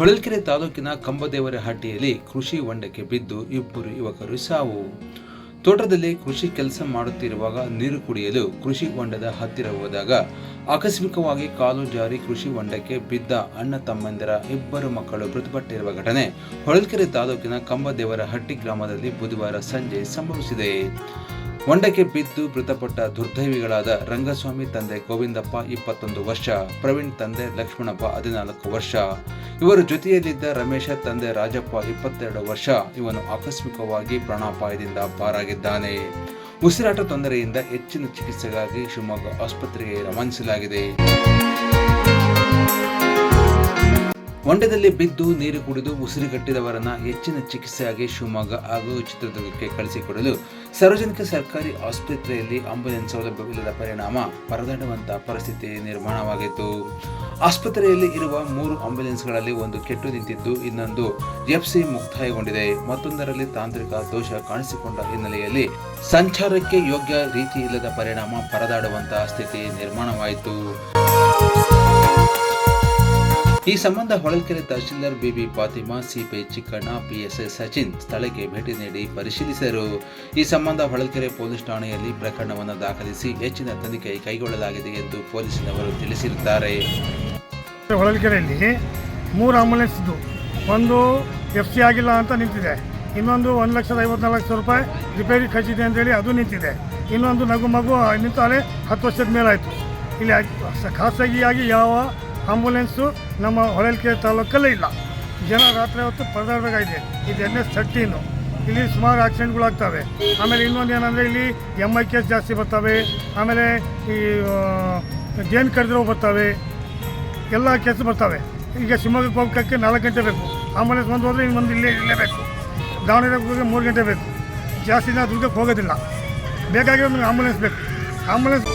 ಹೊಳಲ್ಕೆರೆ ತಾಲೂಕಿನ ಕಂಬದೇವರಹಟ್ಟಿಯಲ್ಲಿ ಕೃಷಿ ಹೊಂಡಕ್ಕೆ ಬಿದ್ದು ಇಬ್ಬರು ಯುವಕರು ಸಾವು. ತೋಟದಲ್ಲಿ ಕೃಷಿ ಕೆಲಸ ಮಾಡುತ್ತಿರುವಾಗ ನೀರು ಕುಡಿಯಲು ಕೃಷಿ ಹೊಂಡದ ಹತ್ತಿರ ಹೋದಾಗ ಆಕಸ್ಮಿಕವಾಗಿ ಕಾಲು ಜಾರಿ ಕೃಷಿ ಹೊಂಡಕ್ಕೆ ಬಿದ್ದ ಅಣ್ಣ ತಮ್ಮಂದಿರ ಇಬ್ಬರು ಮಕ್ಕಳು ಮೃತಪಟ್ಟಿರುವ ಘಟನೆ ಹೊಳಲ್ಕೆರೆ ತಾಲೂಕಿನ ಕಂಬದೇವರಹಟ್ಟಿ ಗ್ರಾಮದಲ್ಲಿ ಬುಧವಾರ ಸಂಜೆ ಸಂಭವಿಸಿದೆ. ಹೊಂಡಕ್ಕೆ ಬಿದ್ದು ಮೃತಪಟ್ಟ ದುರ್ದೈವಿಗಳಾದ ರಂಗಸ್ವಾಮಿ ತಂದೆ ಗೋವಿಂದಪ್ಪ ಇಪ್ಪತ್ತೊಂದು ವರ್ಷ, ಪ್ರವೀಣ್ ತಂದೆ ಲಕ್ಷ್ಮಣಪ್ಪ ಹದಿನಾಲ್ಕು ವರ್ಷ, ಇವರು ಜೊತೆಯಲ್ಲಿದ್ದ ರಮೇಶ ತಂದೆ ರಾಜಪ್ಪ ಇಪ್ಪತ್ತೆರಡು ವರ್ಷ, ಇವನು ಆಕಸ್ಮಿಕವಾಗಿ ಪ್ರಾಣಾಪಾಯದಿಂದ ಪಾರಾಗಿದ್ದಾನೆ. ಉಸಿರಾಟ ತೊಂದರೆಯಿಂದ ಹೆಚ್ಚಿನ ಚಿಕಿತ್ಸೆಗಾಗಿ ಶಿವಮೊಗ್ಗ ಆಸ್ಪತ್ರೆಗೆ ರವಾನಿಸಲಾಗಿದೆ. ಹೊಂಡದಲ್ಲಿ ಬಿದ್ದು ನೀರು ಕುಡಿದು ಉಸಿರುಗಟ್ಟಿದವರನ್ನ ಹೆಚ್ಚಿನ ಚಿಕಿತ್ಸೆಯಾಗಿ ಶಿವಮೊಗ್ಗ ಹಾಗೂ ಚಿತ್ರದುರ್ಗಕ್ಕೆ ಕಳಿಸಿಕೊಡಲು ಸಾರ್ವಜನಿಕ ಸರ್ಕಾರಿ ಆಸ್ಪತ್ರೆಯಲ್ಲಿ ಆಂಬುಲೆನ್ಸ್ ಸೌಲಭ್ಯವಿಲ್ಲದ ಪರಿಣಾಮ ಪರದಾಡುವಂತಹ ಪರಿಸ್ಥಿತಿ ನಿರ್ಮಾಣವಾಗಿತ್ತು. ಆಸ್ಪತ್ರೆಯಲ್ಲಿ ಇರುವ ಮೂರು ಆಂಬ್ಯುಲೆನ್ಸ್ಗಳಲ್ಲಿ ಒಂದು ಕೆಟ್ಟು ನಿಂತಿದ್ದು ಇನ್ನೊಂದು ಎಫ್ಸಿ ಮುಕ್ತಾಯಗೊಂಡಿದೆ. ಮತ್ತೊಂದರಲ್ಲಿ ತಾಂತ್ರಿಕ ದೋಷ ಕಾಣಿಸಿಕೊಂಡ ಹಿನ್ನೆಲೆಯಲ್ಲಿ ಸಂಚಾರಕ್ಕೆ ಯೋಗ್ಯ ರೀತಿ ಇಲ್ಲದ ಪರಿಣಾಮ ಪರದಾಡುವಂತಹ ಸ್ಥಿತಿ ನಿರ್ಮಾಣವಾಯಿತು. ಈ ಸಂಬಂಧ ಹೊಳಲ್ಕೆರೆ ತಹಶೀಲ್ದಾರ್ ಬಿಬಿ ಫಾತಿಮಾ, ಸಿಪಿ ಚಿಕ್ಕಣ್ಣ ಪಿಎಸ್ಐ ಸಚಿನ್ ಸ್ಥಳಕ್ಕೆ ಭೇಟಿ ನೀಡಿ ಪರಿಶೀಲಿಸಿದರು. ಈ ಸಂಬಂಧ ಹೊಳಲ್ಕೆರೆ ಪೊಲೀಸ್ ಠಾಣೆಯಲ್ಲಿ ಪ್ರಕರಣವನ್ನು ದಾಖಲಿಸಿ ಹೆಚ್ಚಿನ ತನಿಖೆ ಕೈಗೊಳ್ಳಲಾಗಿದೆ ಎಂದು ಪೊಲೀಸಿನವರು ತಿಳಿಸಿರುತ್ತಾರೆ ಹೊಳಲ್ಕೆರೆಯಲ್ಲಿ ಮೂರು ಆಂಬುಲೆನ್ಸ್ ಇದ್ದು, ಒಂದು ಎಫ್ ಸಿ ಆಗಿಲ್ಲ ಅಂತ ನಿಂತಿದೆ. ಇನ್ನೊಂದು ಒಂದು ಲಕ್ಷದ ಐವತ್ನಾಲ್ಕು ಸಾವಿರ ರೂಪಾಯಿ ರಿಪೇರಿ ಖರ್ಚಿದೆ ಅಂತೇಳಿ ಅದು ನಿಂತಿದೆ. ಇನ್ನೊಂದು ನಗು ಮಗು ನಿಂತಾಲೆ ಹತ್ತು ವರ್ಷದ ಮೇಲಾಯಿತು. ಇಲ್ಲಿ ಖಾಸಗಿಯಾಗಿ ಯಾವ ಆಂಬುಲೆನ್ಸು ನಮ್ಮ ಹೊಳಲ್ಕೆರೆ ತಾಲೂಕಲ್ಲೇ ಇಲ್ಲ. ಜನ ರಾತ್ರಿ ಹೊತ್ತು ಪರದಾಡಬೇಕಾಗಿದೆ. ಇದು ಎನ್ ಎಸ್ ಥರ್ಟೀನು. ಇಲ್ಲಿ ಸುಮಾರು ಆಕ್ಸಿಡೆಂಟ್ಗಳಾಗ್ತವೆ. ಆಮೇಲೆ ಇನ್ನೊಂದು ಏನಂದರೆ ಇಲ್ಲಿ ಎಂ ಐ ಕೇಸ್ ಜಾಸ್ತಿ ಬರ್ತವೆ. ಆಮೇಲೆ ಈ ಜೇನು ಕಡಿದ್ರೂ ಬರ್ತವೆ. ಎಲ್ಲ ಕೇಸು ಬರ್ತವೆ. ಈಗ ಶಿವಮೊಗ್ಗಕ್ಕೆ ಹೋಗಕ್ಕೆ ನಾಲ್ಕು ಗಂಟೆ ಬೇಕು. ಆಂಬುಲೆನ್ಸ್ ಒಂದು ಹೋದರೆ ಇನ್ನೊಂದು ಇಲ್ಲೇ ಇರಲೇಬೇಕು. ದಾವಣಗೆರೆಗೆ ಹೋಗಿ ಮೂರು ಗಂಟೆ ಬೇಕು. ಜಾಸ್ತಿ ದಿನ ದುರ್ಗಕ್ಕೆ ಹೋಗೋದಿಲ್ಲ. ಬೇಕಾಗಿರೋ ನಮಗೆ ಆಂಬುಲೆನ್ಸ್ ಬೇಕು. ಆಂಬುಲೆನ್ಸ್